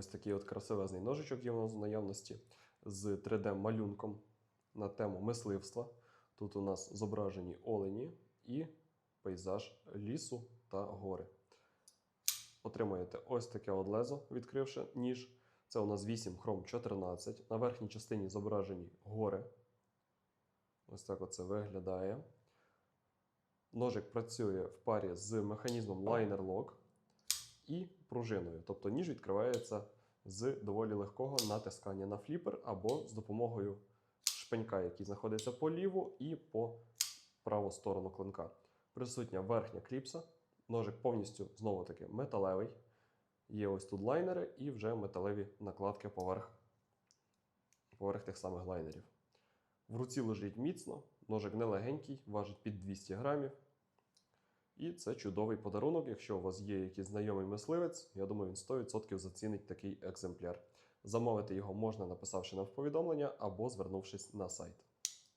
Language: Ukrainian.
Ось такий от красивезний ножичок є в наявності з 3D-малюнком на тему мисливства. Тут у нас зображені олені і пейзаж лісу та гори. Отримаєте ось таке от лезо, відкривши ніж. Це у нас 8 хром 14. На верхній частині зображені гори. Ось так оце виглядає. Ножик працює в парі з механізмом Liner Lock і пружиною. Тобто ніж відкривається з доволі легкого натискання на фліпер або з допомогою шпенька, який знаходиться по ліву і по праву сторону клинка. Присутня верхня кліпса. Ножик повністю знову таки металевий. Є ось тут лайнери і вже металеві накладки поверх, поверх тих самих лайнерів. В руці лежить міцно, ножик не легенький, важить під 200 грамів. І це чудовий подарунок. Якщо у вас є якийсь знайомий мисливець, я думаю, він 100% зацінить такий екземпляр. Замовити його можна, написавши нам в повідомлення або звернувшись на сайт.